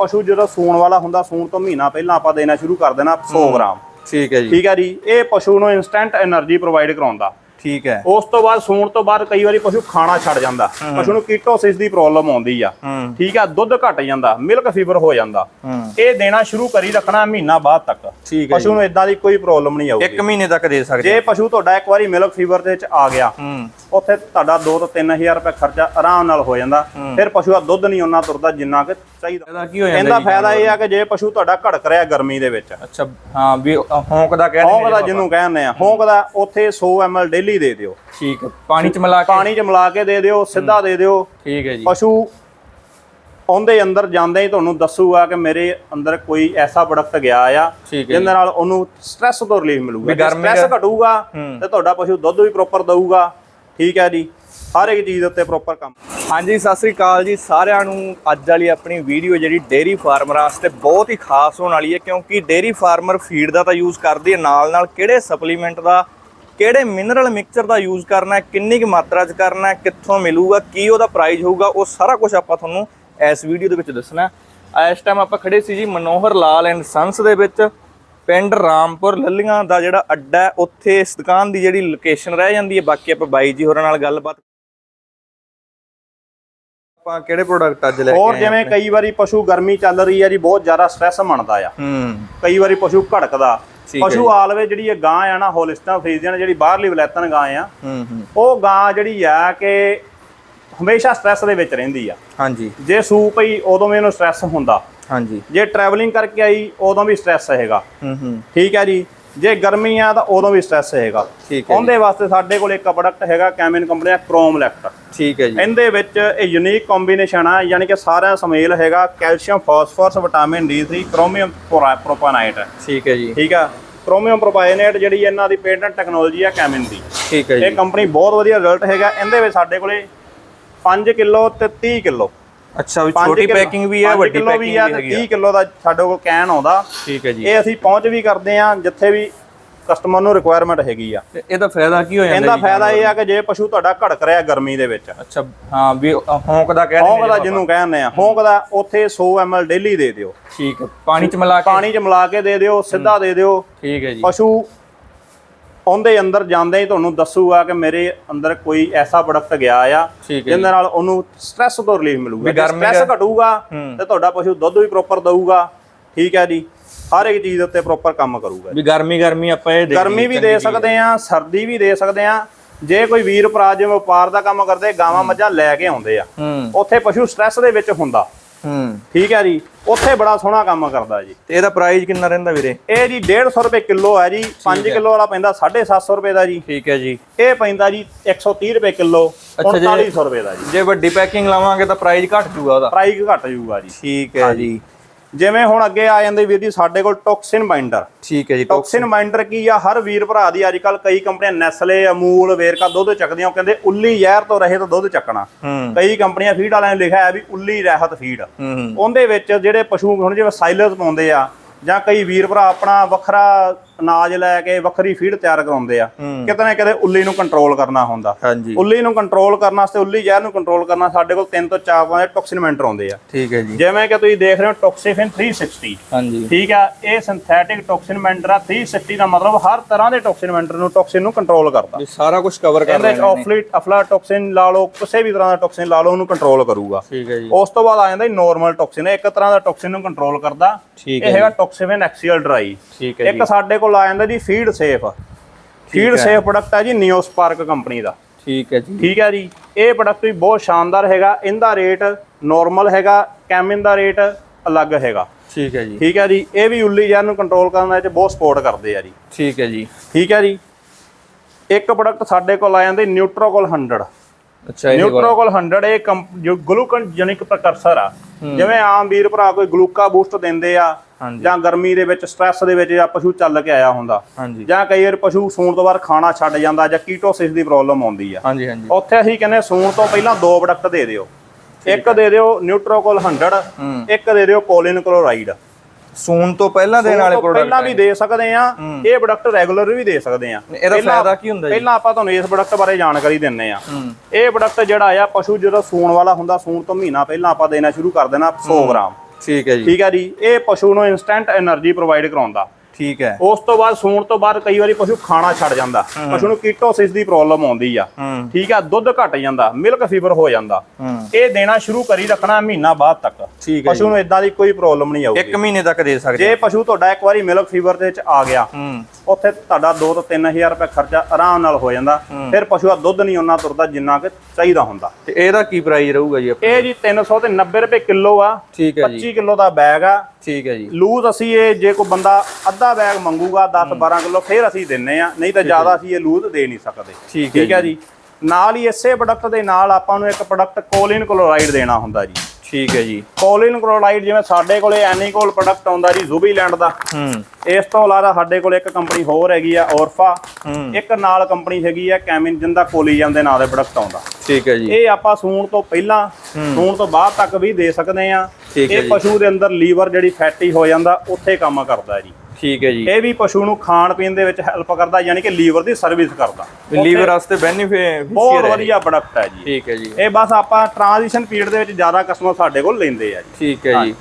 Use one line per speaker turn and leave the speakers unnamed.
ਪਸ਼ੂ ਜਦੋਂ ਸੂਣ ਵਾਲਾ ਹੁੰਦਾ ਸੂਣ ਤੋਂ ਮਹੀਨਾ ਪਹਿਲਾਂ ਆਪਾਂ ਦੇਣਾ ਸ਼ੁਰੂ ਕਰ ਦੇਣਾ 100 ਗ੍ਰਾਮ।
ਠੀਕ ਹੈ ਜੀ।
ਠੀਕ ਹੈ ਜੀ। ਇਹ ਪਸ਼ੂ ਨੂੰ ਇਨਸਟੈਂਟ એનર્ਜੀ ਪ੍ਰੋਵਾਈਡ ਕਰਾਉਂਦਾ।
ਠੀਕ ਹੈ।
ਉਸ ਤੋਂ ਬਾਅਦ ਸੂਣ ਤੋਂ ਬਾਅਦ ਕਈ ਵਾਰੀ ਪਸ਼ੂ ਖਾਣਾ ਛੱਡ ਜਾਂਦਾ। ਪਸ਼ੂ ਨੂੰ ਕੀਟੋਸਿਸ ਦੀ ਪ੍ਰੋਬਲਮ ਆਉਂਦੀ ਆ। ਠੀਕ ਆ ਦੁੱਧ ਘਟ ਜਾਂਦਾ ਮਿਲਕ ਫੀਵਰ ਹੋ ਜਾਂਦਾ। ਇਹ ਦੇਣਾ ਸ਼ੁਰੂ ਕਰੀ ਰੱਖਣਾ ਮਹੀਨਾ ਬਾਅਦ ਤੱਕ।
ਠੀਕ ਹੈ
ਪਸ਼ੂ ਨੂੰ ਇਦਾਂ ਦੀ ਕੋਈ ਪ੍ਰੋਬਲਮ ਨਹੀਂ ਆਊਗੀ।
ਇੱਕ ਮਹੀਨੇ ਤੱਕ ਦੇ ਸਕਦੇ
ਜੇ ਪਸ਼ੂ ਤੁਹਾਡਾ ਇੱਕ ਵਾਰੀ ਮਿਲਕ ਫੀਵਰ ਦੇ ਵਿੱਚ ਆ ਗਿਆ ਉੱਥੇ ਤੁਹਾਡਾ 2 ਤੋਂ 3000 ਰੁਪਏ ਖਰਚਾ ਆਰਾਮ ਨਾਲ ਹੋ ਜਾਂਦਾ। ਫਿਰ ਪਸ਼ੂ ਦਾ ਦੁੱਧ ਨਹੀਂ ਉਹਨਾਂ ਤੁਰਦਾ ਜਿੰਨਾ ਕਿ ਚਾਹੀਦਾ।
ਇਹਦਾ ਕੀ ਹੋ ਜਾਂਦਾ
ਇਹਦਾ
ਜੀ?
ਫਾਇਦਾ ਇਹ ਆ ਕਿ ਜੇ ਪਸ਼ੂ ਤੁਹਾਡਾ ਘੜਕ ਰਿਹਾ ਗਰਮੀ ਦੇ ਵਿੱਚ।
ਅੱਛਾ ਹਾਂ ਵੀ ਹੌਂਕ ਦਾ ਕਹਿੰਦੇ
ਹੌਂਕ ਦਾ ਜਿਹਨੂੰ ਕਹਿੰਦੇ ਆ ਹੌਂਕ ਦਾ ਉੱਥੇ 100 ml ਡੇਲੀ ਦੇ ਦਿਓ।
ਠੀਕ ਹੈ ਪਾਣੀ ਚ ਮਿਲਾ ਕੇ?
ਪਾਣੀ 'ਚ ਮਿਲਾ ਕੇ ਦੇ ਦਿਓ ਸਿੱਧਾ ਦੇ ਦਿਓ।
ਠੀਕ ਹੈ ਜੀ।
ਪਸ਼ੂ ਉਹਦੇ ਅੰਦਰ ਜਾਂਦੇ ਹੀ ਤੁਹਾਨੂੰ ਦੱਸੂਗਾ ਕਿ ਮੇਰੇ ਅੰਦਰ ਕੋਈ ਐਸਾ ਪ੍ਰੋਡਕਟ ਗਿਆ ਆ ਜਿਹਦੇ ਨਾਲ ਉਹਨੂੰ ਸਟ੍ਰੈਸ ਤੋਂ ਰਿਲੀਫ ਮਿਲੂਗਾ। ਸਟ੍ਰੈਸ ਘਟੂਗਾ। ਤੇ ਤੁਹਾਡਾ ਪਸ਼ੂ ਦੁੱਧ ਵੀ ਪ੍ਰੋਪਰ ਦਊਗਾ। ਠੀਕ ਹੈ ਜੀ। ਹਰ ਇੱਕ ਚੀਜ਼ ਉੱਤੇ ਪ੍ਰੋਪਰ ਕੰਮ।
ਹਾਂਜੀ ਸਤਿ ਸ੍ਰੀ ਅਕਾਲ ਜੀ ਸਾਰਿਆਂ ਨੂੰ। ਅੱਜ ਵਾਲੀ ਆਪਣੀ ਵੀਡੀਓ ਜਿਹੜੀ ਡੇਰੀ ਫਾਰਮਰਾਂ ਵਾਸਤੇ ਬਹੁਤ ਹੀ ਖਾਸ ਹੋਣ ਵਾਲੀ ਹੈ ਕਿਉਂਕਿ ਡੇਰੀ ਫਾਰਮਰ ਫੀਡ ਦਾ ਤਾਂ ਯੂਜ਼ ਕਰਦੇ ਆ ਨਾਲ ਨਾਲ ਕਿਹੜੇ ਸਪਲੀਮੈਂਟ ਦਾ ਕਿਹੜੇ ਮਿਨਰਲ ਮਿਕਸਚਰ ਦਾ ਯੂਜ਼ ਕਰਨਾ ਹੈ ਕਿੰਨੀ ਕੁ ਮਾਤਰਾ 'ਚ ਕਰਨਾ ਹੈ ਕਿੱਥੋਂ ਮਿਲੂਗਾ ਕੀ ਉਹਦਾ ਪ੍ਰਾਈਸ ਹੋਊਗਾ ਉਹ ਸਾਰਾ ਕੁਝ ਆਪਾਂ ਤੁਹਾਨੂੰ ਇਸ ਵੀਡੀਓ ਦੇ ਵਿੱਚ ਦੱਸਣਾ। ਇਸ ਟਾਈਮ ਆਪਾਂ ਖੜੇ ਸੀ ਜੀ ਮਨੋਹਰ ਲਾਲ ਐਂਡ ਸੰਸ ਦੇ ਵਿੱਚ ਪਿੰਡ ਰਾਮਪੁਰ ਲੱਲੀਆਂ ਦਾ ਜਿਹੜਾ ਅੱਡਾ ਹੈ ਉੱਥੇ ਇਸ ਦੁਕਾਨ ਦੀ ਜਿਹੜੀ ਲੋਕੇਸ਼ਨ ਰਹਿ ਜਾਂਦੀ ਹੈ ਬਾਕੀ ਆਪਾਂ ਬਾਈ ਜੀ ਹੋਰਾਂ ਨਾਲ ਗੱਲਬਾਤ ਆਪਾਂ ਕਿਹੜੇ ਪ੍ਰੋਡਕਟ ਅੱਜ ਲੈ ਕੇ
ਹੋਰ ਜਿਵੇਂ? ਕਈ ਵਾਰੀ ਪਸ਼ੂ ਗਰਮੀ ਚੱਲ ਰਹੀ ਹੈ ਜੀ ਬਹੁਤ ਜ਼ਿਆਦਾ ਸਟ੍ਰੈਸ ਮੰਨਦਾ ਆ
ਹੂੰ
ਕਈ ਵਾਰੀ ਪਸ਼ੂ ਘੜਕਦਾ ਪਸ਼ੂ। ਆਲਵੇ ਜਿਹੜੀ ਇਹ ਗਾਂ ਆ ਨਾ ਹੋਲਿਸਟਾ ਫਰੀਜ਼ੀਅਨ ਜਿਹੜੀ ਬਾਹਰਲੀ ਵਲੈਤਨ ਗਾਂ ਆ ਉਹ ਗਾਂ ਜਿਹੜੀ ਆ ਕਿ ਹਮੇਸ਼ਾ ਸਟ੍ਰੈਸ ਦੇ ਵਿੱਚ ਰਹਿੰਦੀ ਆ।
ਹਾਂਜੀ।
ਜੇ ਸੂਪ ਹੀ ਉਦੋਂ ਵੀ ਇਹਨੂੰ ਸਟ੍ਰੈਸ ਹੁੰਦਾ।
ਹਾਂਜੀ।
ਜੇ ਟਰੈਵਲਿੰਗ ਕਰਕੇ ਆਈ ਉਦੋਂ ਵੀ ਸਟ੍ਰੈਸ ਹੈਗਾ
ਹੂੰ ਹੂੰ।
ਠੀਕ ਹੈ ਜੀ। ਜੇ ਗਰਮੀ ਆ ਤਾਂ ਉਦੋਂ ਵੀ ਸਟ੍ਰੈਸ ਹੈਗਾ।
ਠੀਕ ਹੈ
ਉਹਦੇ ਵਾਸਤੇ ਸਾਡੇ ਕੋਲ ਇੱਕ ਪ੍ਰੋਡਕਟ ਹੈਗਾ ਕੈਮਨ ਕੰਪਨੀ ਦਾ ਕ੍ਰੋਮ ਲੈਕਟ
ਠੀਕ ਹੈ ਜੀ।
ਇਹਦੇ ਵਿੱਚ ਇਹ ਯੂਨੀਕ ਕੰਬੀਨੇਸ਼ਨ ਆ ਯਾਨੀ ਕਿ ਸਾਰਾ ਸਮੇਲ ਹੈਗਾ calcium phosphorus vitamin D3 chromium ਪ੍ਰੋਪਾਨਾਈਟ
ਠੀਕ ਹੈ ਜੀ।
ਠੀਕ ਆ? ਕ੍ਰੋਮੀਅਮ ਪ੍ਰੋਪਾਇਨੇਟ ਜਿਹੜੀ ਇਹਨਾਂ ਦੀ ਪੇਟੈਂਟ ਟੈਕਨੋਲੋਜੀ ਆ ਕੈਮਨ ਦੀ।
ਠੀਕ ਹੈ
ਇਹ
ਜੀ
ਕੰਪਨੀ ਬਹੁਤ ਵਧੀਆ ਰਿਜ਼ਲਟ ਹੈਗਾ। ਇਹਦੇ ਵਿੱਚ ਸਾਡੇ ਕੋਲੇ 5 ਕਿਲੋ ਤੇ 30 ਕਿਲੋ।
ਅੱਛਾ ਵੀ ਛੋਟੀ ਪੈਕਿੰਗ ਵੀ ਹੈ ਵੱਡੀ ਪੈਕਿੰਗ ਵੀ ਹੈਗੀ
30
ਆ
ਕਿਲੋ ਦਾ ਸਾਡੇ ਕੋਲ ਕੈਨ ਆਉਂਦਾ।
ਠੀਕ ਹੈ ਜੀ।
ਇਹ ਅਸੀਂ ਪਹੁੰਚ ਵੀ ਕਰਦੇ ਆ ਜਿੱਥੇ ਵੀ ਕਸਟਮਰ ਨੂੰ ਰਿਕੁਆਇਰਮੈਂਟ ਹੈਗੀ ਆ।
ਤੇ ਇਹਦਾ ਫਾਇਦਾ ਕੀ ਹੋ ਜਾਂਦਾ
ਇਹਦਾ ਫਾਇਦਾ ਇਹ ਆ ਕਿ ਜੇ ਪਸ਼ੂ ਤੁਹਾਡਾ ਘੜਕ ਰਿਹਾ ਗਰਮੀ ਦੇ ਵਿੱਚ।
ਅੱਛਾ ਹਾਂ ਵੀ ਹੌਂਕ ਦਾ ਕਹਿੰਦੇ
ਹੌਂਕ ਦਾ ਜਿਹਨੂੰ ਕਹਿੰਦੇ ਆ ਹੌਂਕ ਦਾ ਉੱਥੇ 100 ml ਡੇਲੀ ਦੇ ਦਿਓ।
ਠੀਕ ਹੈ ਪਾਣੀ ਚ ਮਿਲਾ ਕੇ?
ਪਾਣੀ 'ਚ ਮਿਲਾ ਕੇ ਦੇ ਦਿਓ ਸਿੱਧਾ ਦੇ ਦਿਓ।
ਠੀਕ ਹੈ ਜੀ।
ਪਸ਼ੂ ਉਹਦੇ ਅੰਦਰ ਜਾਂਦੇ ਹੀ ਤੁਹਾਨੂੰ ਦੱਸੂਗਾ ਕਿ ਮੇਰੇ ਅੰਦਰ ਕੋਈ ਐਸਾ ਪ੍ਰੋਡਕਟ ਗਿਆ ਆ ਜਿਹਦੇ ਨਾਲ ਉਹਨੂੰ ਸਟ੍ਰੈਸ ਤੋਂ ਰਿਲੀਫ ਮਿਲੂਗਾ।
ਦਾ-
ਘਟੂਗਾ। ਤੇ ਤੁਹਾਡਾ ਪਸ਼ੂ ਦੁੱਧ ਵੀ ਪ੍ਰੋਪਰ ਦਊਗਾ। ਠੀਕ ਹੈ ਜੀ। ਹਰ ਇੱਕ ਚੀਜ਼ ਉੱਤੇ ਪ੍ਰੋਪਰ ਕੰਮ ਕਰੂਗਾ
ਵੀ ਗਰਮੀ ਗਰਮੀ ਆਪਾਂ ਇਹ
ਗਰਮੀ ਵੀ ਦੇ ਸਕਦੇ ਆ ਸਰਦੀ ਵੀ ਦੇ ਸਕਦੇ ਆ ਜੇ ਕੋਈ ਵੀਰ ਭਰਾ ਜਿਵੇਂ ਵਪਾਰ ਦਾ ਕੰਮ ਕਰਦੇ ਗਾਵਾਂ ਮੱਝਾਂ ਲੈ ਕੇ ਆਉਂਦੇ ਆ। ਉੱਥੇ ਪਸ਼ੂ ਸਟ੍ਰੈਸ ਦੇ ਵਿੱਚ ਹੁੰਦਾ।
ਹੂੰ।
ਠੀਕ ਹੈ ਜੀ ਉੱਥੇ ਬੜਾ ਸੋਹਣਾ ਕੰਮ ਕਰਦਾ ਜੀ।
ਤੇ ਇਹਦਾ ਪ੍ਰਾਈਸ ਕਿੰਨਾ ਰਹਿੰਦਾ ਵੀਰੇ?
ਇਹ ਜੀ 150 ਰੁਪਏ ਕਿਲੋ ਹੈ ਜੀ 5 ਕਿਲੋ ਵਾਲਾ ਪੈਂਦਾ 750 ਰੁਪਏ ਦਾ ਜੀ।
ਠੀਕ ਹੈ ਜੀ।
ਇਹ ਪੈਂਦਾ ਜੀ 130 ਰੁਪਏ ਕਿਲੋ
ਅੱਛਾ ਜੀ।
3900 ਰੁਪਏ ਦਾ ਜੀ।
ਜੇ ਵੱਡੀ ਪੈਕਿੰਗ ਲਾਵਾਂਗੇ ਤਾਂ ਪ੍ਰਾਈਸ ਘਟ ਜੂਗਾ ਉਹਦਾ।
ਪ੍ਰਾਈਸ ਘਟ ਜਾਊਗਾ ਜੀ।
ਠੀਕ ਹੈ ਜੀ।
ਜਿਵੇਂ ਹੁਣ ਅੱਗੇ ਆ ਜਾਂਦੇ ਵੀਰ ਜੀ ਸਾਡੇ ਕੋਲ ਟੌਕਸਿਨ ਬਾਈਂਡਰ।
ਠੀਕ ਹੈ ਜੀ
ਟੌਕਸਿਨ। ਬਾਈਂਡਰ ਕੀ ਆ? ਹਰ ਵੀਰ ਭਰਾ ਦੀ ਅੱਜ ਕੱਲ ਕਈ ਕੰਪਨੀਆਂ ਨੈਸਲੇ ਅਮੂਲ ਵੇਰਕਾ ਦੁੱਧ ਚੱਕਦੀਆਂ ਉਹ ਕਹਿੰਦੇ ਉੱਲੀ ਜ਼ਹਿਰ ਤੋਂ ਰਹਿਤ ਦੁੱਧ ਚੱਕਣਾ। ਕਈ ਕੰਪਨੀਆਂ ਫੀਡ ਵਾਲਿਆਂ ਨੇ ਲਿਖਿਆ ਹੈ ਵੀ ਉੱਲੀ ਰਹਿਤ ਫੀਡ ਉਹਦੇ ਵਿੱਚ ਜਿਹੜੇ ਪਸ਼ੂ ਹੁਣ ਜਿਵੇਂ ਸਾਈਲਰਸ ਪਾਉਂਦੇ ਆ ਜਾਂ ਕਈ ਵੀਰ ਭਰਾ ਆਪਣਾ ਵੱਖਰਾ ਅਨਾਜ ਲੈ ਕੇ ਵੱਖਰੀ ਫੀਡ ਤਿਆਰ ਕਰਾਉਂਦੇ ਆ। ਕਿਤੇ ਨਾ ਕਿਤੇ ਉੱਲੀ ਨੂੰ ਕੰਟਰੋਲ ਕਰਨਾ ਹੁੰਦਾ। ਉੱਲੀ ਨੂੰ ਕੰਟਰੋਲ ਕਰਨ ਵਾਸਤੇ ਉੱਲੀ ਜ਼ਹਿਰ ਨੂੰ ਕੰਟਰੋਲ ਕਰਨਾ ਸਾਡੇ ਕੋਲ 3 ਤੋਂ 4 ਤਰ੍ਹਾਂ ਦੇ ਟੌਕਸਿਨ ਮੈਂਟਰ ਆਉਂਦੇ ਆ।
ਠੀਕ ਹੈ ਜੀ।
ਜਿਵੇਂ ਕਿ ਤੁਸੀਂ ਦੇਖ ਰਹੇ ਹੋ ਟੌਕਸਿਫਿਨ 360
ਹਾਂਜੀ।
ਠੀਕ ਆ ਇਹ ਸਿੰਥੈਟਿਕ ਟੌਕਸਿਨ ਮੈਂਟਰ ਆ 360 ਦਾ ਮਤਲਬ ਹਰ ਤਰ੍ਹਾਂ ਦੇ ਟੌਕਸਿਨ ਮੈਂਟਰ ਨੂੰ ਟੌਕਸਿਨ ਨੂੰ ਕੰਟਰੋਲ ਕਰਦਾ।
ਸਾਰਾ ਕੁਝ ਕਵਰ ਕਰ ਨੇ।
ਆਫਲੀਟ ਅਫਲਾਟੌਕਸਿਨ ਲਾ ਲਓ ਕਿਸੇ ਵੀ ਤਰ੍ਹਾਂ ਦਾ ਟੌਕਸਿਨ ਲਾ ਲਓ ਉਹਨੂੰ ਕੰਟਰੋਲ ਕਰੂਗਾ।
ਠੀਕ ਹੈ ਜੀ।
ਉਸ ਤੋਂ ਬਾਅਦ ਆ ਜਾਂਦਾ ਨਾਰਮਲ ਟੌਕਸਿਨ ਇੱਕ ਤਰ੍ਹਾਂ ਦਾ ਟੌਕਸਿਨ ਨੂੰ ਕੰਟਰੋਲ ਕਰਦਾ।
ਠੀਕ
ਇਹ ਹੈਗਾ ਟੌਕਸਿਵਨ ਐਕਸੀਅਲ ਡਰਾਈ
ਠੀਕ ਹੈ ਜੀ।
ਇੱਕ ਸਾਡੇ ਕੋਲ ਆ ਜਾਂਦਾ ਜੀ feed safe. Feed safe product ਹੈ ਜੀ ਨਿਓਸਪਾਰਕ ਕੰਪਨੀ ਦਾ।
ਠੀਕ ਹੈ ਜੀ।
ਠੀਕ ਹੈ ਜੀ। ਇਹ ਪ੍ਰੋਡਕਟ ਵੀ ਬਹੁਤ ਸ਼ਾਨਦਾਰ ਹੈਗਾ। ਇਹਦਾ ਰੇਟ ਨਾਰਮਲ ਹੈਗਾ ਕੈਮਿਨ ਦਾ ਰੇਟ ਅਲੱਗ ਹੈਗਾ।
ਠੀਕ ਹੈ ਜੀ।
ਠੀਕ ਹੈ ਜੀ। ਇਹ ਵੀ ਉੱਲੀ ਜ਼ਹਿਰ ਨੂੰ ਕੰਟਰੋਲ ਕਰਨ ਵਿੱਚ ਬਹੁਤ ਸਪੋਰਟ ਕਰਦੇ ਆ ਜੀ।
ਠੀਕ ਹੈ ਜੀ।
ਠੀਕ ਹੈ ਜੀ। ਇੱਕ ਪ੍ਰੋਡਕਟ ਸਾਡੇ ਕੋਲ ਆ ਜਾਂਦੇ ਨਿਊਟਰੋਕੋਲ 100
ਅੱਛਾ ਇਹ।
ਨਿਊਟਰੋਕੋਲ 100 ਇਹ ਜੋ ਗਲੂਕਨ ਜਨਿਕ ਪ੍ਰਕਰਸਰ ਆ। ਜਿਵੇਂ ਆਮ ਵੀਰ ਭਰਾ ਕੋਈ ਗਲੂਕਾ ਬੂਸਟ ਦਿੰਦੇ ਆ ਜਾਂ ਗਰਮੀ ਦੇ ਵਿੱਚ ਸਟ੍ਰੈਸ ਦੇ ਵਿੱਚ ਜਾਂ ਪਸ਼ੂ ਚੱਲ ਕੇ ਆਇਆ ਹੁੰਦਾ। ਜਾਂ ਕਈ ਵਾਰ ਪਸ਼ੂ ਸੂਣ ਤੋਂ ਬਾਅਦ ਖਾਣਾ ਛੱਡ ਜਾਂਦਾ ਜਾਂ ਕੀਟੋਸਿਸ ਦੀ ਪ੍ਰੋਬਲਮ ਆਉਂਦੀ ਆ।
ਹਾਂਜੀ ਹਾਂਜੀ।
ਉੱਥੇ ਅਸੀਂ ਕਹਿੰਦੇ ਸੂਣ ਤੋਂ ਪਹਿਲਾਂ ਦੋ ਪ੍ਰੋਡਕਟ ਦੇ ਦਿਓ। ਇੱਕ ਦੇ ਦਿਓ ਨਿਊਟਰੋਕੋਲ 100
ਹੂੰ।
ਇੱਕ ਦੇ ਦਿਓ ਕੋਲਿਨ ਕਲੋਰਾਈਡ
ਸੂਨ ਤੋਂ ਪਹਿਲਾਂ ਦੇਣ ਵਾਲੇ ਪ੍ਰੋਡਕਟ
ਪਹਿਲਾਂ ਵੀ ਦੇ ਸਕਦੇ ਆ ਇਹ ਪ੍ਰੋਡਕਟ ਰੈਗੂਲਰ ਵੀ ਦੇ ਸਕਦੇ ਆ
ਇਹਦਾ ਫਾਇਦਾ ਕੀ ਹੁੰਦਾ ਜੀ?
ਪਹਿਲਾਂ ਆਪਾਂ ਤੁਹਾਨੂੰ ਇਸ ਪ੍ਰੋਡਕਟ ਬਾਰੇ ਜਾਣਕਾਰੀ ਦਿੰਨੇ ਆ ਇਹ ਪ੍ਰੋਡਕਟ ਜਿਹੜਾ ਆ ਪਸ਼ੂ ਜਦੋਂ ਸੂਣ ਵਾਲਾ ਹੁੰਦਾ ਸੂਣ ਤੋਂ ਮਹੀਨਾ ਪਹਿਲਾਂ ਆਪਾਂ ਦੇਣਾ ਸ਼ੁਰੂ ਕਰ ਦੇਣਾ 100 ਗ੍ਰਾਮ।
ਠੀਕ ਹੈ ਜੀ।
ਠੀਕ ਹੈ ਜੀ। ਇਹ ਪਸ਼ੂ ਨੂੰ ਇਨਸਟੈਂਟ એનર્ਜੀ ਪ੍ਰੋਵਾਈਡ ਕਰਾਉਂਦਾ।
ਠੀਕ ਹੈ।
ਉਸ ਤੋਂ ਬਾਅਦ ਸੂਣ ਤੋਂ ਬਾਅਦ ਕਈ ਵਾਰੀ ਪਸ਼ੂ ਖਾਣਾ ਛੱਡ ਜਾਂਦਾ। ਪਸ਼ੂ ਨੂੰ ਕੀਟੋਸਿਸ ਦੀ ਪ੍ਰੋਬਲਮ ਆਉਂਦੀ ਆ। ਠੀਕ ਆ ਦੁੱਧ ਘਟ ਜਾਂਦਾ ਮਿਲਕ ਫੀਵਰ ਹੋ ਜਾਂਦਾ। ਇਹ ਦੇਣਾ ਸ਼ੁਰੂ ਕਰੀ ਰੱਖਣਾ ਮਹੀਨਾ ਬਾਅਦ ਤੱਕ। ਪਸ਼ੂ ਨੂੰ ਇਦਾਂ ਦੀ ਕੋਈ ਪ੍ਰੋਬਲਮ ਨਹੀਂ ਆਊਗੀ।
ਇੱਕ ਮਹੀਨੇ ਤੱਕ ਦੇ ਸਕਦੇ
ਜੇ ਪਸ਼ੂ ਤੁਹਾਡਾ ਇੱਕ ਵਾਰੀ ਮਿਲਕ ਫੀਵਰ ਦੇ ਵਿੱਚ ਆ ਗਿਆ ਉੱਥੇ ਤੁਹਾਡਾ 2 ਤੋਂ 3000 ਰੁਪਏ ਖਰਚਾ ਆਰਾਮ ਨਾਲ ਹੋ ਜਾਂਦਾ। ਫਿਰ ਪਸ਼ੂ ਦਾ ਦੁੱਧ ਨਹੀਂ ਉਹਨਾਂ ਤੁਰਦਾ ਜਿੰਨਾ ਕਿ ਚਾਹੀਦਾ ਹੁੰਦਾ।
ਤੇ ਇਹਦਾ ਕੀ ਪ੍ਰਾਈਸ ਰਹੂਗਾ ਜੀ?
ਇਹ ਜੀ 300 ਤੇ 90 ਰੁਪਏ ਕਿਲੋ ਆ।
ਠੀਕ ਹੈ ਜੀ।
25 ਕਿਲੋ ਦਾ ਬੈਗ ਆ।
ਠੀਕ ਹੈ ਜੀ।
ਲੂਜ਼ ਅਸੀਂ ਇਹ ਜੇ ਕੋਈ ਬੰਦਾ ਅੱਧਾ ਬੈਗ ਮੰਗੂਗਾ 10 12 ਕਿਲੋ ਫਿਰ ਅਸੀਂ ਦਿੰਨੇ ਆ ਨਹੀਂ ਤਾਂ ਜ਼ਿਆਦਾ ਅਸੀਂ ਇਹ ਲੂਜ਼ ਦੇ ਨਹੀਂ ਸਕਦੇ।
ਠੀਕ ਹੈ
ਜੀ। ਨਾਲ ਹੀ ਇਸੇ ਪ੍ਰੋਡਕਟ ਦੇ ਨਾਲ ਆਪਾਂ ਨੂੰ ਇੱਕ ਪ੍ਰੋਡਕਟ ਕੋਲਿਨ ਕਲੋਰਾਈਡ ਦੇਣਾ ਹੁੰਦਾ ਜੀ।
ਠੀਕ ਹੈ ਜੀ।
ਕੋਲਿਨ ਕਲੋਰਾਈਡ ਜਿਵੇਂ ਸਾਡੇ ਕੋਲੇ ਐਨੀਕੋਲ ਪ੍ਰੋਡਕਟ ਆਉਂਦਾ ਜੀ ਜ਼ੂਬੀਲੈਂਡ ਦਾ।
ਹੂੰ।
ਇਸ ਤੋਂ ਇਲਾਵਾ ਸਾਡੇ ਕੋਲ ਇੱਕ ਕੰਪਨੀ ਹੋਰ ਹੈਗੀ ਆ ਔਰਫਾ
ਹੂੰ।
ਇੱਕ ਨਾਲ ਕੰਪਨੀ ਹੈਗੀ ਆ ਕੈਮਿਨ ਜਿੰਦਾ ਕੋਲੀਜਨ ਦੇ ਨਾਂ ਦੇ ਪ੍ਰੋਡਕਟ ਆਉਂਦਾ।
ਠੀਕ ਹੈ ਜੀ।
ਇਹ ਆਪਾਂ ਸੂਣ ਤੋਂ ਪਹਿਲਾਂ ਸੂਣ ਤੋਂ ਬਾਅਦ ਤੱਕ ਵੀ ਦੇ ਸਕਦੇ ਆ। ਇਹ। ਪਸ਼ੂ ਦੇ ਅੰਦਰ ਲੀਵਰ ਜਿਹੜੀ ਫੈਟੀ ਹੋ ਜਾਂਦਾ ਉੱਥੇ ਕੰਮ ਕਰਦਾ ਜੀ।
ਠੀਕ ਹੈ ਜੀ।
ਇਹ ਵੀ ਪਸ਼ੂ ਨੂੰ ਖਾਣ ਪੀਣ ਦੇ ਵਿੱਚ ਹੈਲਪ ਕਰਦਾ ਯਾਨੀ ਕਿ ਲੀਵਰ ਦੀ ਸਰਵਿਸ ਕਰਦਾ।
ਲੀਵਰ ਵਾਸਤੇ ਬੈਨੀਫਿਟ
ਬਹੁਤ ਵਧੀਆ ਪ੍ਰੋਡਕਟ ਹੈ ਜੀ।
ਠੀਕ ਹੈ ਜੀ।
ਇਹ ਬਸ ਆਪਾਂ ਟ੍ਰਾਂਜੀਸ਼ਨ ਪੀਰੀਅਡ ਦੇ ਵਿੱਚ ਜ਼ਿਆਦਾ ਕਸਟਮਰ ਸਾਡੇ ਕੋਲ ਲੈਂਦੇ ਆ ਜੀ।
ਠੀਕ ਹੈ ਜੀ।